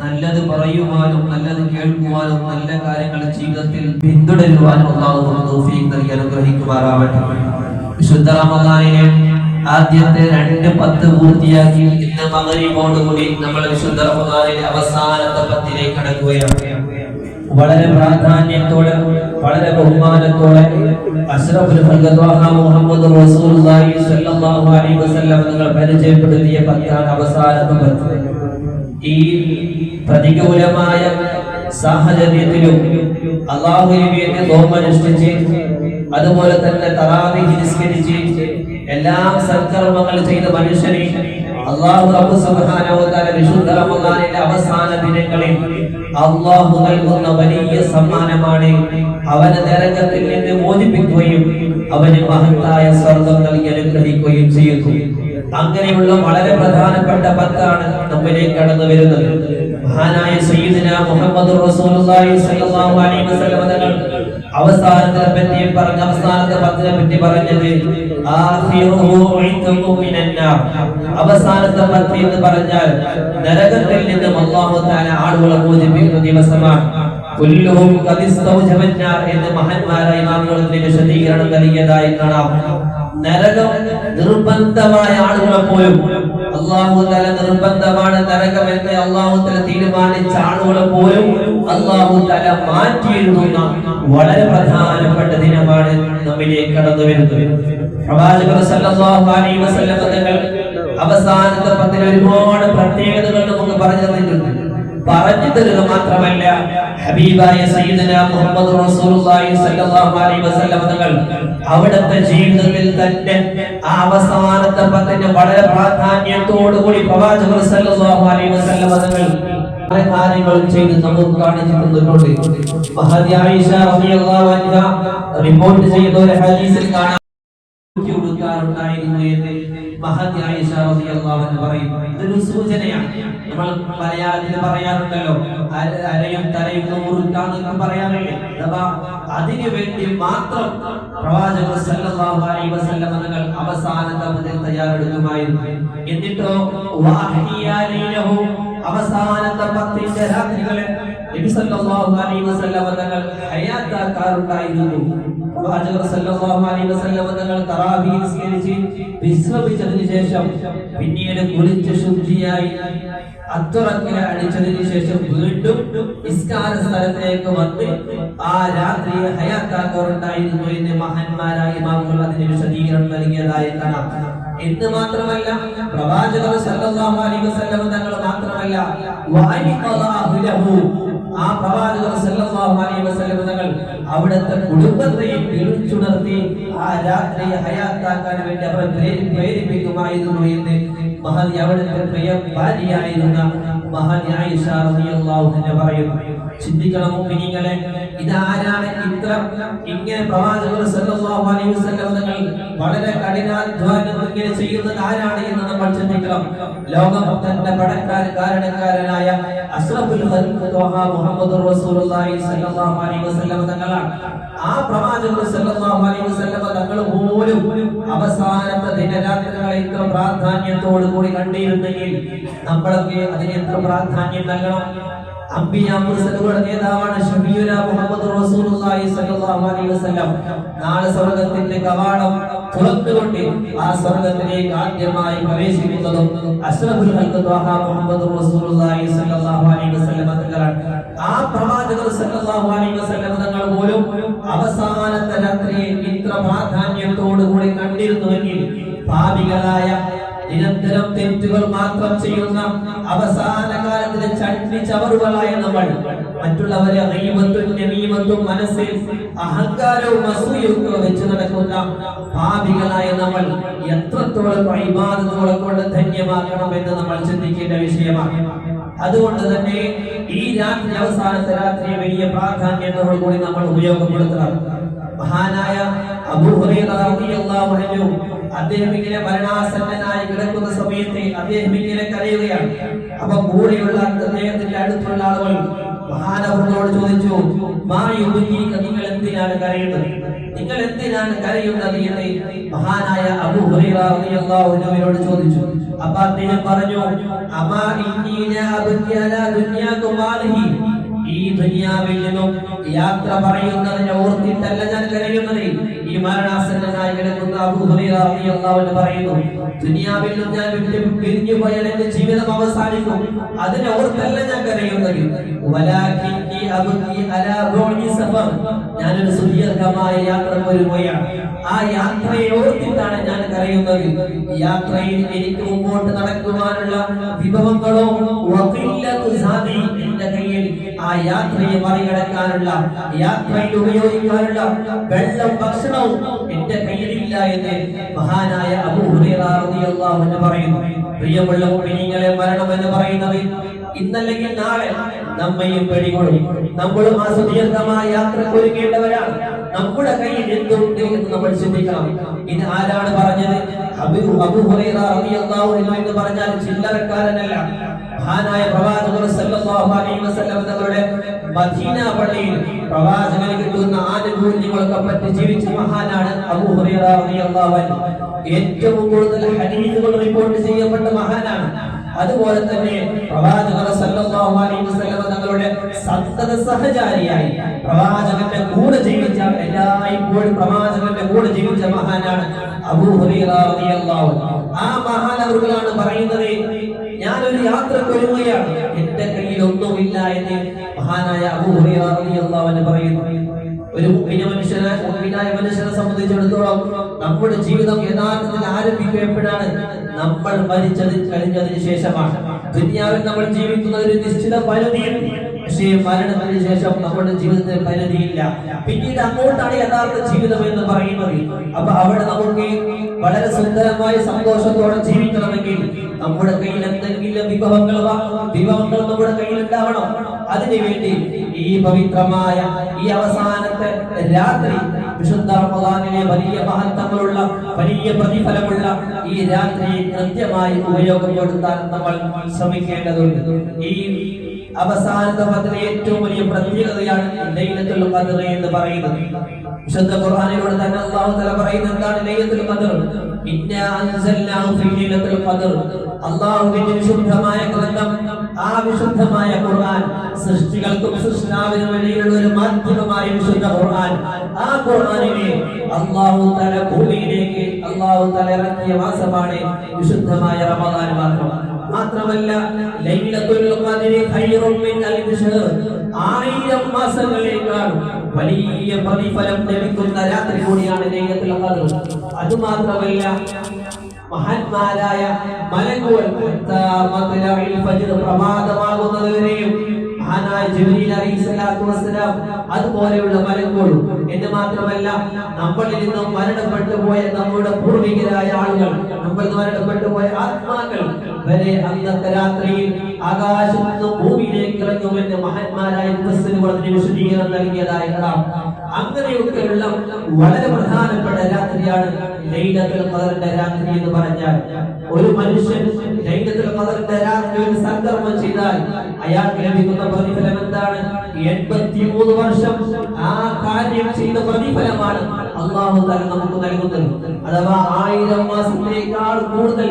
നല്ലത് പറയുവാനും നല്ലത് കേൾക്കുവാനും നല്ല കാര്യങ്ങൾ ജീവിതത്തിൽ പിന്തുടരുവാനും നൽകി അനുഗ്രഹിക്കുമാറാവട്ടെ. വിശുദ്ധ റമദാനിലെ ആദ്യത്തെ രണ്ട് പത്ത് പൂർത്തിയാക്കി ഇന്ന് മകരിവോടുകൂടി നമ്മൾ വിശുദ്ധ റമദാനിലെ അവസാനത്തെ പത്തിലേക്ക് കടക്കുകയാണ്. വളരെ പ്രാധാന്യത്തോടെ വളരെ ബഹുമാനത്തോടെ അഷ്റഫുൽ മുഹമ്മദ് റസൂലുള്ളാഹി അലൈഹി വസല്ലം നിങ്ങൾ പരിചയപ്പെടുത്തിയ പത്താണ് അവസാനത്തെ പത്ത്. ഈ പ്രതികൂലമായ സാഹചര്യത്തിലും അള്ളാഹുവിന് വേണ്ടി നോമനുഷ്ഠിച്ച് അതുപോലെ തന്നെ തറാവി നിസ്കരിച്ച് എല്ലാം സൽക്കർമ്മങ്ങൾ ചെയ്ത മനുഷ്യനെ അള്ളാഹു റബ്ബ് സുബ്ഹാനഹു വ തആല വിശുദ്ധ റമദാനിലെ അവസാന ദിനങ്ങളിൽ അള്ളാഹു നൽകുന്ന വലിയ സമ്മാനമാണ് അവനെ നരകത്തിൽ നിന്ന് മോചിപ്പിക്കുകയും അവന് മഹത്തായ സ്വർഗം നൽകി അനുഗ്രഹിക്കുകയും ചെയ്യുന്നു. അങ്ങനെയുള്ള വളരെ പ്രധാനപ്പെട്ട പത്താണ് നമ്മിലേക്ക് കടന്നു വരുന്നത്. മഹാനായ സയ്യിദിന മുഹമ്മദ് റസൂലുള്ളാഹി സ്വല്ലല്ലാഹു അലൈഹി വസല്ലം തങ്ങൾ അവസാനത്തെ പറ്റി പറഞ്ഞ അവസാനത്തെ പത്തിനെ പറ്റി പറഞ്ഞത് അവസാനത്തെ പത്തി എന്ന് പറഞ്ഞാൽ നരകത്തിൽ നിന്ന് അല്ലാഹു തആല ആളുകളെ മോചിപ്പിക്കുന്ന ദിവസമാണ്. എന്ന് മഹാന്മാരായ വിശദീകരണം നൽകിയതായി കാണാം. നരകം നിർബന്ധമായ ആളുകളെ പോലും അള്ളാഹു തല നിർബന്ധമാണ് നരകം എന്ന് അള്ളാഹു തല തീരുമാനിച്ച ആളുകളെ പോലും അള്ളാഹു തല മാറ്റിയിരുന്ന വളരെ പ്രധാനപ്പെട്ട ദിനമാണ് നമ്മിലേക്ക് കടന്നു വരുന്നത്. പ്രവാചകർ സല്ലല്ലാഹു അലൈഹി വസല്ലം തങ്ങൾ അവസാനത്തെ പത്തിൽ ഒരുപാട് പ്രത്യേകതകൾ നമുക്ക് പറഞ്ഞു തന്നിട്ടുണ്ട്. പറഞ്ഞു തരുക മാത്രമല്ല. ഹബീബായ സയ്യിദന മുഹമ്മദ് റസൂലുള്ളാഹി സ്വല്ലല്ലാഹു അലൈഹി വസല്ലം തങ്ങൾ അവിടുത്തെ ജീവിതത്തിൽ തന്നെ ആ അവസാനത്തെ പത്തിന് വളരെ പ്രാധാന്യത്തോടു കൂടി പ്രവാചകർ സല്ലല്ലാഹു അലൈഹി വസല്ലം തങ്ങൾ പല കാര്യങ്ങളും ചെയ്ത് നമുക്ക് കാണിച്ചു തന്നിട്ടുണ്ട് മഹദി ആയിഷ റളിയല്ലാഹു അൻഹ റിപ്പോർട്ട് ചെയ്ത ഒരു ഹദീസിൽ കാണാം കൊടുക്കാറുണ്ടായിരുന്നു എന്ന് റളിയല്ലാഹു അൻഹ പറയുന്നു ഇതൊരു സൂചനയാണ്. നമ്മൾ മലയാളത്തിൽ പറയാറുണ്ടല്ലോ അര- അരയും തലയും മുറുക്കാന്നൊക്കെ പറയാറില്ലേ? അഥവാ അതിനു വേണ്ടി മാത്രം പ്രവാചകർ സല്ലല്ലാഹു അലൈഹി വസല്ലം തങ്ങൾ അവസാനത്തെ മുതൽ തയ്യാറെടുക്കുമായിരുന്നു. എന്നിട്ടോ വാഹിയ ലൈലഹു അവസാനത്തെ പത്തിന്റെ രാത്രികളെ നബി സല്ലല്ലാഹു അലൈഹി വസല്ലം തങ്ങൾ ഹയാത്താക്കാറുണ്ടായിരുന്നു തങ്ങൾ തറാവീഹ് നിസ്കരിച്ച് വിശ്രമിച്ചതിന് ശേഷം പിന്നീട് കുളിച്ച് ശുദ്ധിയായി അത്തുറക്കില അടിച്ചതിന് ശേഷം വീണ്ടും നിസ്കാര സ്ഥലത്തേക്ക് വന്ന് ആ രാത്രി ഹയാത്താക്കാറുണ്ടായിരുന്നു എന്ന് മഹാന്മാരായ ഇമാമുകൾ അതിന് വിശദീകരണം നൽകിയതായി കാണാം. എന്ന് മാത്രമല്ല പ്രവാചകർ തങ്ങൾ മാത്രമല്ല ആ പ്രവാചകർ സല്ലല്ലാഹു അലൈഹി വസല്ലം തങ്ങൾ അവിടുത്തെ കുടുംബത്തെയും വിളിച്ചുണർത്തി ആ രാത്രി ഹയാത്താക്കാൻ വേണ്ടി അവരെ പ്രേരി- പ്രേരിപ്പിക്കുമായിരുന്നു എന്ന് മഹതി അവിടുത്തെ പ്രിയ ഭാര്യയായിരുന്ന മഹതി ആയിഷ റളിയല്ലാഹു അൻഹ പറയുന്നു. ചിന്തിക്കണം മുഅ്മിനീങ്ങളെ ഇതാരാണ് ഇത്ര ഇങ്ങനെ പ്രവാചകർ സല്ലല്ലാഹു അലൈഹി വസല്ലം തങ്ങൾ വളരെ കഠിനാധ്വാനം ഇങ്ങനെ ചെയ്യുന്നത് ആരാണ് എന്ന് നമ്മൾ ചിന്തിക്കണം. ലോകം തന്നെ പടക്കാൻ കാരണക്കാരനായ അസ്റഫുൽ ഖൽഖ് ത്വഹ മുഹമ്മദ് റസൂലുള്ളാഹി സല്ലല്ലാഹു അലൈഹി വസല്ലം തങ്ങളാണ്. ആ പ്രവാചകർ സല്ലല്ലാഹു അലൈഹി വസല്ലം തങ്ങൾ പോലും അവസാനത്തെ ദിനരാത്രികളെ ഇത്ര പ്രാധാന്യത്തോടു കൂടി കണ്ടിരുന്നെങ്കിൽ നമ്മളൊക്കെ അതിന് എത്ര പ്രാധാന്യം നൽകണം? അംബിയ മുർസലുകളുടെ നേതാവാണ് ഷബിയുല മുഹമ്മദ് റസൂലുള്ളാഹി സ്വല്ലല്ലാഹു അലൈഹി വസല്ലം. നാളെ സ്വർഗത്തിന്റെ കവാടം തുറന്നുകൊണ്ട് ആ സ്വർഗത്തിലേക്ക് ആദ്യമായി പ്രവേശിക്കുന്നതും അഷ്റഫുൽ ഖൽഖ് ത്വഹ മുഹമ്മദ് റസൂലുള്ളാഹി സ്വല്ലല്ലാഹു അലൈഹി വസല്ലം തങ്ങളാണ്. ആ പ്രവാചകർ സ്വല്ലല്ലാഹു അലൈഹി വസല്ലം തങ്ങൾ പോലും അവസാനത്തെ രാത്രിയെ ഇത്ര പ്രാധാന്യത്തോടു കൂടി കണ്ടിരുന്നുവെങ്കിൽ പാപികളായ നിരന്തരം തെറ്റുകൾ മാത്രം ചെയ്യുന്ന അവസാന കാലത്തിലെ ചട്ടി ചവറുകളായ നമ്മൾ മറ്റുള്ളവരെ ഗീബത്തും നമീമത്തും മനസ്സിൽ അഹങ്കാരവും അസൂയൊക്കെ വെച്ച് നടക്കുന്ന ഭാവികളായ നമ്മൾ എത്രത്തോളം അഭിമാനത്തോളം കൊണ്ട് ധന്യമാക്കണം എന്ന് നമ്മൾ ചിന്തിക്കേണ്ട വിഷയമാണ്. അതുകൊണ്ട് തന്നെ ഈ രാത്രി അവസാനത്തെ രാത്രി വലിയ പ്രാധാന്യത്തോടു കൂടി നമ്മൾ ഉപയോഗപ്പെടുത്തണം. മഹാനായ അബൂ ഹുറൈറ റളിയല്ലാഹു അൻഹു അദ്ദേഹം ഇങ്ങനെ മരണാസന്നനായി കിടക്കുന്ന സമയത്ത് അദ്ദേഹം ഇങ്ങനെ കരയുകയാണ്. അപ്പൊ കൂടെയുള്ള അദ്ദേഹത്തിന്റെ അടുത്തുള്ള ആളുകൾ മഹാനവനോട് ചോദിച്ചു മാ യുബിനീക നിങ്ങൾ എന്തിനാണ് കരയുന്നത്? നിങ്ങൾ എന്തിനാണ് കരയുന്നത്? എന്ന് മഹാനായ അബൂ ഹുറൈറ റളിയല്ലാഹു അൻഹുവിനോട് ചോദിച്ചു. അപ്പൊ അദ്ദേഹം പറഞ്ഞു അമാ ഇന്നി ലാ അബ്കി അലാ ദുനിയാകും ഹാദിഹി ഈ ദുനിയാവിൽ നിന്നും യാത്ര പറയുന്നതിനെ ഓർത്തിട്ടല്ല ഞാൻ കരയുന്നത്. ഈ മരണാസന്നനായി കിടക്കുന്ന അബൂ ഹുറൈറ റളിയല്ലാഹു അൻഹു പറയുന്നു ദുനിയാവിൽ നിന്നും ഞാൻ വിട്ട് പിരിഞ്ഞു പോയാൽ എന്റെ ജീവിതം അവസാനിക്കും. അതിനെ ഓർത്തല്ല ഞാൻ കരയുന്നത്. ഞാനൊരു സുദീർഘമായ യാത്ര പോരുകയാണ്. ആ യാത്രയെ ഓർത്തിട്ടാണ് ഞാൻ കരയുന്നത്. യാത്രയിൽ എനിക്ക് മുമ്പോട്ട് നടക്കുവാനുള്ള വിഭവങ്ങളോ കയ്യിൽ ആ യാത്രയെ മറികടക്കാനുള്ള യാത്രയിൽ ഉപയോഗിക്കാനുള്ള വെള്ളം ഭക്ഷണവും എന്റെ കയ്യിലില്ല എന്ന് മഹാനായ അബൂ ഹുറൈറ റളിയല്ലാഹു അൻഹു പറയുന്നു. പ്രിയമുള്ള മുഅ്മിനീങ്ങളെ മരണം എന്ന് പറയുന്നത് ഇന്നല്ലെങ്കിൽ നാളെ നമ്മയും പിടികൊള്ളും. നമ്മളും ആ സുദീർഘമായ യാത്രയ്ക്ക് ഒരുങ്ങേണ്ടവരാണ്. നമ്മുടെ കയ്യിൽ എന്തുണ്ട് എന്ന് നമ്മൾ ചിന്തിക്കണം. ഇത് ആരാണ് പറഞ്ഞത്? അബു അബു ഹുറൈറ റളിയല്ലാഹു അൻഹു എന്ന് പറഞ്ഞാൽ ചില്ലറക്കാരനല്ല. മഹാനായ പ്രവാചകർ സല്ലല്ലാഹു അലൈഹി വസല്ലം തങ്ങളുടെ മദീന പള്ളിയിൽ പ്രവാചകന് കിട്ടുന്ന ആനുകൂല്യങ്ങളൊക്കെ പറ്റി ജീവിച്ച മഹാനാണ് അബൂ ഹുറൈറ റളിയല്ലാഹു അൻഹു. ഏറ്റവും കൂടുതൽ ഹദീസുകൾ റിപ്പോർട്ട് ചെയ്യപ്പെട്ട മഹാനാണ്. അതുപോലെ തന്നെ പ്രവാചകർ സല്ലല്ലാഹു അലൈഹി വസല്ലം തങ്ങളുടെ സന്തത സഹചാരിയായി പ്രവാചകന്റെ കൂടെ ജീവിച്ച എല്ലായ്പ്പോഴും പ്രവാചകന്റെ കൂടെ ജീവിച്ച മഹാനാണ് അബൂ ഹുറൈറ റളിയല്ലാഹു ആ മഹാനവറുകളാണ് പറയുന്നത് ഞാനൊരു യാത്ര ഒരുങ്ങുകയാണ് എന്റെ കയ്യിൽ ഒന്നുമില്ല എന്ന് മഹാനായ അബൂ ഹുറൈറ റളിയല്ലാഹു അൻഹു പറയുന്നു. ഒരു മുഅ്മിന മനുഷ്യനെ മുഅ്മിനായ മനുഷ്യനെ സംബന്ധിച്ചിടത്തോളം നമ്മുടെ ജീവിതം യഥാർത്ഥത്തിൽ ആരംഭിക്കപ്പെടുകയാണ് നമ്മൾ മരിച്ചത് കഴിഞ്ഞതിന് ശേഷമാണ്. ദുനിയാവിൽ നമ്മൾ ജീവിക്കുന്ന ഒരു നിശ്ചിത പരിധിയുണ്ട് പക്ഷേ മരണത്തിന് ശേഷം നമ്മുടെ ജീവിതത്തിൽ പരിധിയില്ല. പിന്നീട് അങ്ങോട്ടാണ് യഥാർത്ഥ ജീവിതം എന്ന് പറയുന്നത്. അപ്പൊ അവിടെ നമുക്ക് വളരെ സുന്ദരമായ സന്തോഷത്തോടെ ജീവിക്കണമെങ്കിൽ നമ്മുടെ കയ്യിൽ എന്തെങ്കിലും വിഭവങ്ങൾ വിഭവങ്ങൾ നമ്മുടെ കയ്യിൽ ഉണ്ടാവണം അതിനുവേണ്ടി ഈ പവിത്രമായ ഈ അവസാനത്തെ രാത്രി വിശുദ്ധ റമദാനിലെ വലിയ മഹത്വങ്ങളുള്ള വലിയ പ്രതിഫലമുള്ള ഈ രാത്രിയെ കൃത്യമായി ഉപയോഗപ്പെടുത്താൻ നമ്മൾ ശ്രമിക്കേണ്ടതുണ്ട്. ഈ അവസാനത്തെ പദ്ധതി ഏറ്റവും വലിയ പ്രത്യേകതയാണ് ലൈലത്തുൽ ഖദ്ർ എന്ന് പറയുന്നത്. വിശുദ്ധ ഖുർആനിലൂടെ തന്നെ അല്ലാഹു തആല പറയുന്നത് എന്താണ്? ലൈലത്തുൽ ഖദ്ർ ഇന്നാ അൻസൽനാഹു ഫീ ലൈലത്തുൽ ഖദ്ർ. അല്ലാഹുവിന്റെ വിശുദ്ധമായ ഗ്രന്ഥം ആ വിശുദ്ധമായ ഖുർആൻ സൃഷ്ടികൾക്കും സൃഷ്ടാവിനും ഇടയിലുള്ള ഒരു മാധ്യമമായ വിശുദ്ധ ഖുർആൻ. ആ ഖുർആനിനെ അല്ലാഹു തആല ഭൂമിയിലേക്ക് അല്ലാഹു തആല ഇറക്കിയ മാസമാണ് വിശുദ്ധമായ റമദാൻ മാസം മാത്രമല്ല ആയിരം മാസങ്ങളേക്കാൾ വലിയ പ്രതിഫലം ലഭിക്കുന്ന രാത്രി കൂടിയാണ് ലൈലത്തുൽ ഖദ്ർ. അത് മാത്രമല്ല മഹാന്മാരായ മലക്കുകൾ പ്രഭാതമാകുന്നതുവരെയും മഹാനായ ജിബ്രീൽ അലൈഹിസ്സലാത്തു വസ്സലാം അതുപോലെയുള്ള മലക്കുകളും എന്ന് മാത്രമല്ല നമ്മളിൽ നിന്നും മരണപ്പെട്ടു പോയ നമ്മുടെ പൂർവികരായ ആളുകൾ നമ്മൾ മരണപ്പെട്ടു പോയ ആത്മാക്കൾ വരെ അന്നത്തെ രാത്രിയിൽ ആകാശത്ത് നിന്നും ഭൂമിയിലേക്ക് ഇറങ്ങുമെന്ന് മഹന്മാരായ മുഫസ്സിറുകൾ അതിന് വിശദീകരണം നൽകിയതായി കാണാം. അങ്ങനെയൊക്കെയുള്ള വളരെ പ്രധാനപ്പെട്ട രാത്രിയാണ് ലൈലത്തുൽ ഖദറിന്റെ രാത്രി എന്ന് പറഞ്ഞാൽ. ഒരു മനുഷ്യൻ ലൈലത്തുൽ ഖദറിന്റെ രാത്രി ഒരു സൽക്കർമ്മം ചെയ്താൽ അയാൾക്ക് ലഭിക്കുന്ന പ്രതിഫലം എന്താണ്? 83 വർഷം ആ കാര്യം ചെയ്ത പ്രതിഫലമാണ് അള്ളാഹു തആല നമുക്ക് നൽകുന്നത്. അഥവാ ആയിരം മാസത്തേക്കാൾ കൂടുതൽ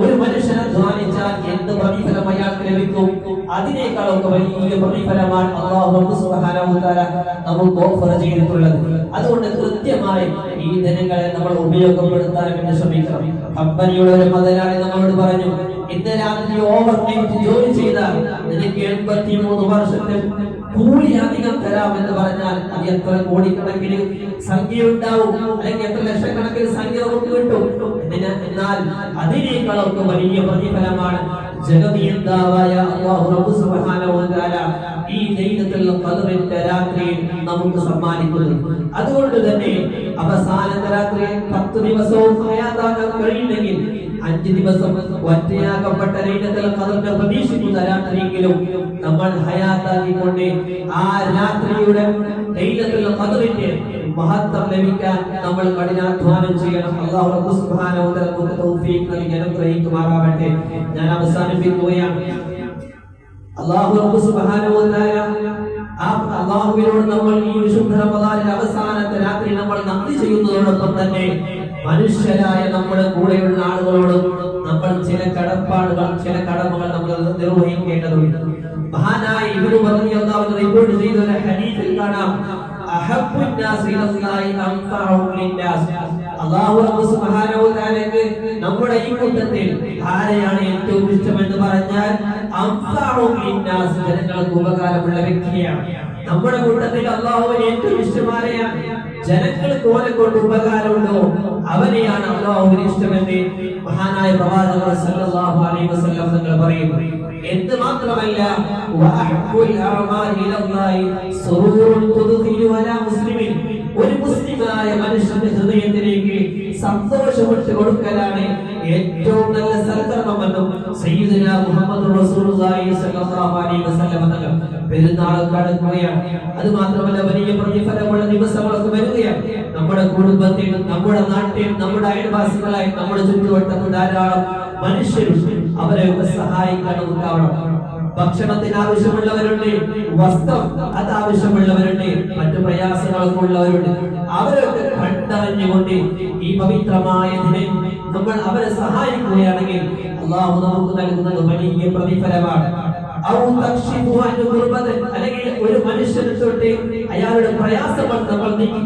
ഒരു മനുഷ്യൻ അധ്വാനിച്ചാൽ എന്ത് പ്രതിഫലം അയാൾക്ക് ലഭിക്കും? അതിനേക്കാളൊക്കെ വലിയ പ്രതിഫലമാണ് അള്ളാഹു സുബ്ഹാനഹു തആല നമുക്ക് ഓഫർ ചെയ്തിട്ടുള്ളത്. അതുകൊണ്ട് കൃത്യമായി ഈ ദിനങ്ങളെ നമ്മൾ ഉപയോഗപ്പെടുത്താൻ വേണ്ടി ശ്രമിക്കണം. കമ്പനിയുടെ ഒരു മുതലാളി നമ്മളോട് പറഞ്ഞു ഇന്ന് രാത്രി ഓവർ നൈറ്റ് ജോലി ചെയ്താൽ നിനക്ക് എൺപത്തി മൂന്ന് വർഷത്തെ കൂലി അധികം എന്ന് പറഞ്ഞാൽ അത് എത്ര കോടിക്കണക്കിന് സംഖ്യ ഉണ്ടാവും അല്ലെങ്കിൽ എത്ര ലക്ഷക്കണക്കിന് സംഖ്യ നമുക്ക് കിട്ടും? എന്നാൽ അതിനേക്കാളൊക്കെ വലിയ പ്രതിഫലമാണ് ജഗതീയന്താവായ സുബ്ഹാനഹു വ തആല ഈ ലൈലത്തുൽ ഖദ്റിന്റെ രാത്രിയിൽ നമുക്ക് സമ്മാനിക്കുന്നു അതുകൊണ്ട് തന്നെ അവസാനത്തെ രാത്രി പത്ത് ദിവസവും കഴിയുന്നെങ്കിൽ അഞ്ച് ദിവസം ഒറ്റയാകപ്പെട്ട ലൈലത്തുൽ ഖദ്റിനെ പ്രതീക്ഷിക്കുന്ന രാത്രിയെങ്കിലും നമ്മൾ ഹയാത്താക്കിക്കൊണ്ട് ആ രാത്രിയുടെ ലൈലത്തുൽ ഖദ്റിന്റെ മഹത്വം ലഭിക്കാൻ നമ്മൾ കഠിനാധ്വാനം ചെയ്യണം. റബ്ബ് സുബ്ഹാനഹു വ തആല നമുക്ക് തൗഫീഖ് നൽകി അനുഗ്രഹിക്കുമാറാവട്ടെ ഞാൻ അവസാനിപ്പിക്കുകയാണ്. റബ്ബ് സുബ്ഹാനഹു വ തആല ആ അല്ലാഹുവിനോട് നമ്മൾ ഈ വിശുദ്ധ റമദാനിലെ അവസാനത്തെ രാത്രി നമ്മൾ നന്ദി ചെയ്യുന്നതോടൊപ്പം തന്നെ മനുഷ്യരായ നമ്മുടെ കൂടെയുള്ള ആളുകളോട് നമ്മൾ ചില കടപ്പാടുകൾ ചില കടമകൾ നമ്മൾ നിർവഹിക്കേണ്ടതുണ്ട്. മഹാനായ ഇവർ പറഞ്ഞു റിപ്പോർട്ട് ചെയ്ത ഒരു ഹദീസിൽ കാണാം. നമ്മുടെ ഈ കൂട്ടത്തിൽ ആരെയാണ് ഏറ്റവും ഇഷ്ടമെന്ന് പറഞ്ഞാൽ ജനങ്ങൾക്ക് ഉപകാരമുള്ള വ്യക്തിയാണ്. നമ്മുടെ കൂട്ടത്തിൽ അള്ളാഹുവിന് ഏറ്റവും ഇഷ്ടമാരെയാണ് ജനങ്ങൾക്ക് ഓനെ കൊണ്ട് ഉപകാരമുണ്ടോ? അവനെയാണ് അള്ളാഹുവിന് ഇഷ്ടമെന്ന് മഹാനായ പ്രവാചകർ സല്ലല്ലാഹു അലൈഹി വസല്ലം തങ്ങൾ പറയുന്നു എന്ത് മാത്രമല്ല വഅഹ്ബുൽ അഅമാൽ ഇലല്ലാഹി സുറൂറുൻ തുദ്ഖിലു അലാ മുസ്ലിമിൻ. ഒരു മുസ്ലിമായ മനുഷ്യന്റെ ഹൃദയത്തിലേക്ക് സന്തോഷമിട്ട് കൊടുക്കലാണ് ഏറ്റവും നല്ല സൽക്കർമ്മമെന്നും സയ്യിദുന മുഹമ്മദ് റസൂലുള്ളാഹി സ്വല്ലല്ലാഹു അലൈഹി വസല്ലം തങ്ങൾ പെരുന്നാൾ കടക്കുകയാണ് അത് മാത്രമല്ല വലിയ പ്രതിഫലമുള്ള ദിവസങ്ങളൊക്കെ വരികയാണ്. നമ്മുടെ കുടുംബത്തിൽ നമ്മുടെ നാട്ടിൽ നമ്മുടെ അയൽവാസികളായി നമ്മുടെ ചുറ്റുവട്ടത്ത് ധാരാളം മനുഷ്യരുണ്ട് അവരെയൊക്കെ സഹായിക്കാൻ ഉണ്ടാവണം. ഭക്ഷണത്തിന് ആവശ്യമുള്ളവരുണ്ട് വസ്ത്രം അത് ആവശ്യമുള്ളവരുണ്ട് മറ്റു പ്രയാസങ്ങളൊക്കെ ഉള്ളവരുണ്ട്. അവരൊക്കെ കണ്ടറിഞ്ഞുകൊണ്ട് ഈ പവിത്രമായ ദിനം നമ്മൾ അവരെ സഹായിക്കുകയാണെങ്കിൽ അള്ളാഹു നമുക്ക് നൽകുന്നത് വലിയ പ്രതിഫലമാണ്. അല്ലെങ്കിൽ ഒരു മനുഷ്യനെ തൊട്ട് അയാളുടെ പ്രയാസങ്ങൾ നമ്മൾ നീക്കി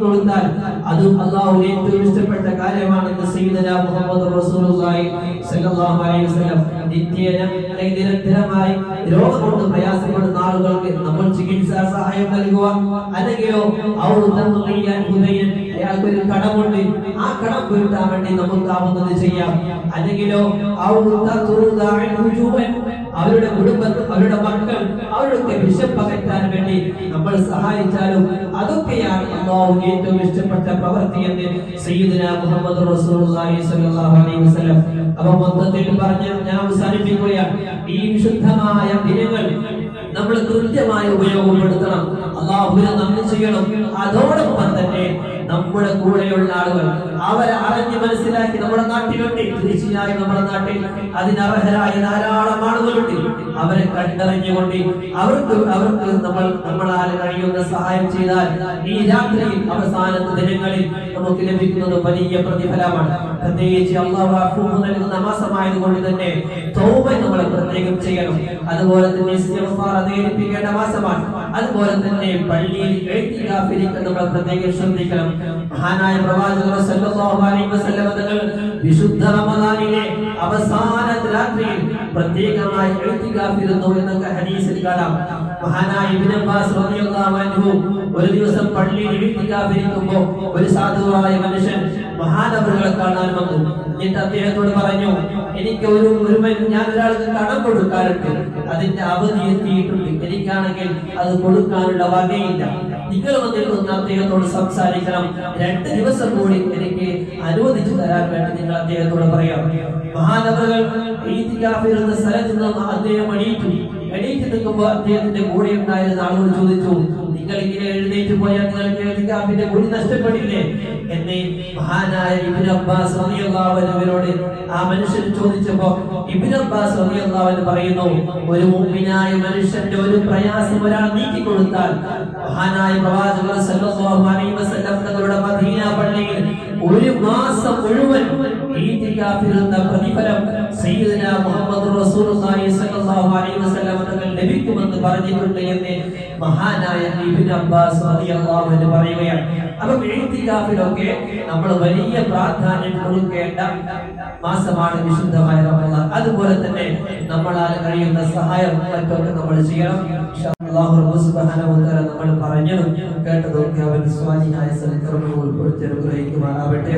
അതും അള്ളാഹു ഏറ്റവും ഇഷ്ടപ്പെട്ട കാര്യമാണെന്ന് സയ്യിദന മുഹമ്മദ് റസൂലുള്ളാഹി സ്വല്ലല്ലാഹു അലൈഹി വസല്ലം നിത്യേന അല്ലെങ്കിൽ നിരന്തരമായി രോഗം കൊണ്ട് പ്രയാസപ്പെടുന്ന ആളുകൾക്ക് നമ്മൾ നൽകുക. അല്ലെങ്കിലോ അവർ അയാൾക്കൊരു കടമുണ്ട്. ആ കടം വീട്ടാൻ വേണ്ടി നമുക്കാവുന്നത് ചെയ്യാം. അല്ലെങ്കിലോ അവർ അവരുടെ കുടുംബത്തിൽ അവരുടെ മക്കൾ അവരുടെ വിശപ്പകറ്റാൻ വേണ്ടി നമ്മൾ സഹായിച്ചാലും അതൊക്കെയാണ് അള്ളാഹുവിന് ഏറ്റവും ഇഷ്ടപ്പെട്ട പ്രവൃത്തി എന്ന് സയ്യിദുന മുഹമ്മദ് റസൂലുള്ളാഹി സ്വല്ലല്ലാഹു അലൈഹി വസല്ലം. അപ്പോൾ മൊത്തത്തിൽ പറഞ്ഞ് ഞാൻ അവസാനിപ്പിക്കുകയാണ്. ഈ വിശുദ്ധമായ ദിനങ്ങൾ നമ്മൾ കൃത്യമായി ഉപയോഗപ്പെടുത്തണം. അള്ളാഹുവിനെ നന്ദി ചെയ്യണം. അതോടൊപ്പം തന്നെ നമ്മുടെ കൂടെയുള്ള ആളുകൾ അവരെ അറിഞ്ഞ് മനസ്സിലാക്കി നമ്മുടെ നാട്ടിലുണ്ട് തീർച്ചയായും നമ്മുടെ നാട്ടിൽ അതിനർഹരായ ധാരാളം ആളുകളുണ്ട്. അവരെ കണ്ടറിഞ്ഞുകൊണ്ട് അവർക്ക് അവർക്ക് നമ്മൾ നമ്മളാൽ കഴിയുന്ന സഹായം ചെയ്താൽ ഈ രാത്രിയിൽ അവസാനത്തെ ദിനങ്ങളിൽ നമുക്ക് ലഭിക്കുന്നത് വലിയ പ്രതിഫലമാണ്. പ്രത്യേകിച്ച് അള്ളാഹു നൽകുന്ന മാസമായതുകൊണ്ട് തന്നെ തോമ നമ്മൾ പ്രത്യേകം ചെയ്യണം. അതുപോലെ തന്നെ മാസമാണ്. അതുപോലെ തന്നെ പള്ളിയിൽ എഴുത്തികാഫിരിക്കാൻ നമ്മൾ പ്രത്യേകം ശ്രദ്ധിക്കണം. മഹാനായ പ്രവാചകർ സല്ലല്ലാഹു അലൈഹി വസല്ലം തങ്ങൾ വിശുദ്ധ റമദാനിലെ അവസാന രാത്രിയിൽ പ്രത്യേകമായി എഴുത്തികാഫിരുന്നു എന്നൊക്കെ ഹദീസിൽ കാണാം. മഹാനായ ഇബ്നു അബ്ബാസ് റളിയല്ലാഹു അൻഹു ഒരു ദിവസം പള്ളിയിൽ എഴുത്തികാഫിരിക്കുമ്പോൾ ഒരു സാധുവായ മനുഷ്യൻ മഹാനവറുകളെ കാണാൻ വന്നു. എന്നിട്ട് അദ്ദേഹത്തോട് പറഞ്ഞു എനിക്ക് ഒരു ഒരു ഞാൻ ഒരാൾക്ക് കടം കൊടുക്കാറുണ്ട്. അതിന്റെ അവധി എത്തിയിട്ടുണ്ട്. എനിക്കാണെങ്കിൽ അത് കൊടുക്കാനുള്ള വകയില്ല. നിങ്ങൾ വന്നിട്ടൊന്ന് അദ്ദേഹത്തോട് സംസാരിക്കണം. രണ്ട് ദിവസം കൂടി എനിക്ക് അനുവദിച്ചു തരാൻ വേണ്ടി നിങ്ങൾ അദ്ദേഹത്തോട് പറയാം. മഹാനവറുകൾ സ്ഥലത്ത് നിന്ന് അദ്ദേഹം എണീറ്റു. എണീറ്റ് നിൽക്കുമ്പോൾ അദ്ദേഹത്തിന്റെ കൂടെ ഉണ്ടായിരുന്ന ആളുകൾ ചോദിച്ചു നിങ്ങൾ ഇങ്ങനെ എഴുന്നേറ്റ് പോയാൽ നിങ്ങൾക്ക് എഴുതിക്കാപ്പിന്റെ കൂടി നഷ്ടപ്പെടില്ലേ? എന്ന് മഹാനായ ഇബ്നു അബ്ബാസ് റളിയല്ലാഹു അൻഹുവിനോട് ആ മനുഷ്യൻ ചോദിച്ചപ്പോൾ ഇബ്നു അബ്ബാസ് റളിയല്ലാഹു പറയുന്നു ഒരു മുഅ്മിനായ മനുഷ്യന്റെ ഒരു പ്രയാസം ഒരാൾ നീക്കി കൊടുത്താൽ മഹാനായ പ്രവാചകർ സല്ലല്ലാഹു അലൈഹി വസല്ലം തങ്ങളുടെ മദീന പള്ളിയിൽ ഒരു മാസം മുഴുവൻ ഈത്തികാഫിരുന്ന പ്രതിഫലം സയ്യിദന മുഹമ്മദ് റസൂലുള്ളാഹി ലഭിക്കുമെന്ന് പറഞ്ഞിട്ടുണ്ട് എന്ന് മഹാനായ ഇബ്നു അബ്ബാസ് റളിയല്ലാഹു പറയുകയാണ്. അപ്പോൾ നമ്മൾ വലിയ പ്രാധാന്യം കൊടുക്കേണ്ട മാസമാണ് വിശുദ്ധമായ റമദാൻ. അതുപോലെ തന്നെ നമ്മളാൽ കഴിയുന്ന സഹായം മറ്റൊക്കെ നമ്മൾ ചെയ്യണം. സുബ്ഹാനഹു വ തആല നമ്മൾ പറഞ്ഞു കേട്ടതൊക്കെ അവൻ സ്വാധീനായ സൽക്കർമ്മങ്ങൾ ഉൾപ്പെടുത്തി അനുഗ്രഹിക്കുമാറാവട്ടെ